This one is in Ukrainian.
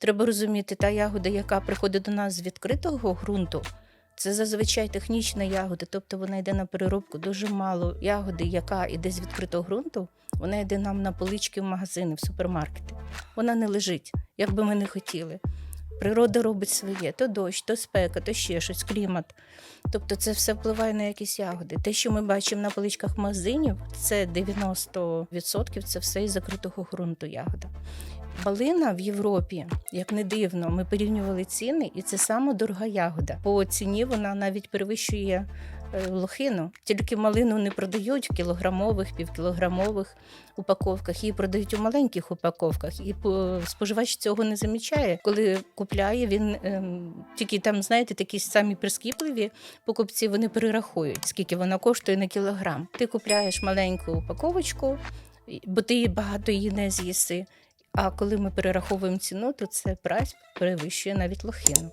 Треба розуміти, та ягода, яка приходить до нас з відкритого ґрунту, це зазвичай технічна ягода, тобто вона йде на переробку. Дуже мало ягоди, яка йде з відкритого ґрунту, вона йде нам на полички в магазини, в супермаркети. Вона не лежить, як би ми не хотіли. Природа робить своє, то дощ, то спека, то ще щось, клімат. Тобто це все впливає на якісь ягоди. Те, що ми бачимо на поличках магазинів, це 90% це все із закритого ґрунту ягода. Балина в Європі, як не дивно, ми порівнювали ціни, і це саме дорога ягода. По ціні вона навіть перевищує лохину. Тільки малину не продають в кілограмових, півкілограмових упаковках, її продають у маленьких упаковках. І по- споживач цього не замічає. Коли купляє, він ем, тільки там, знаєте, такі самі прискіпливі покупці вони перерахують, скільки вона коштує на кілограм. Ти купляєш маленьку упаковочку, бо ти багато її не з'їси. А коли ми перераховуємо ціну, то це прайс перевищує навіть лохину.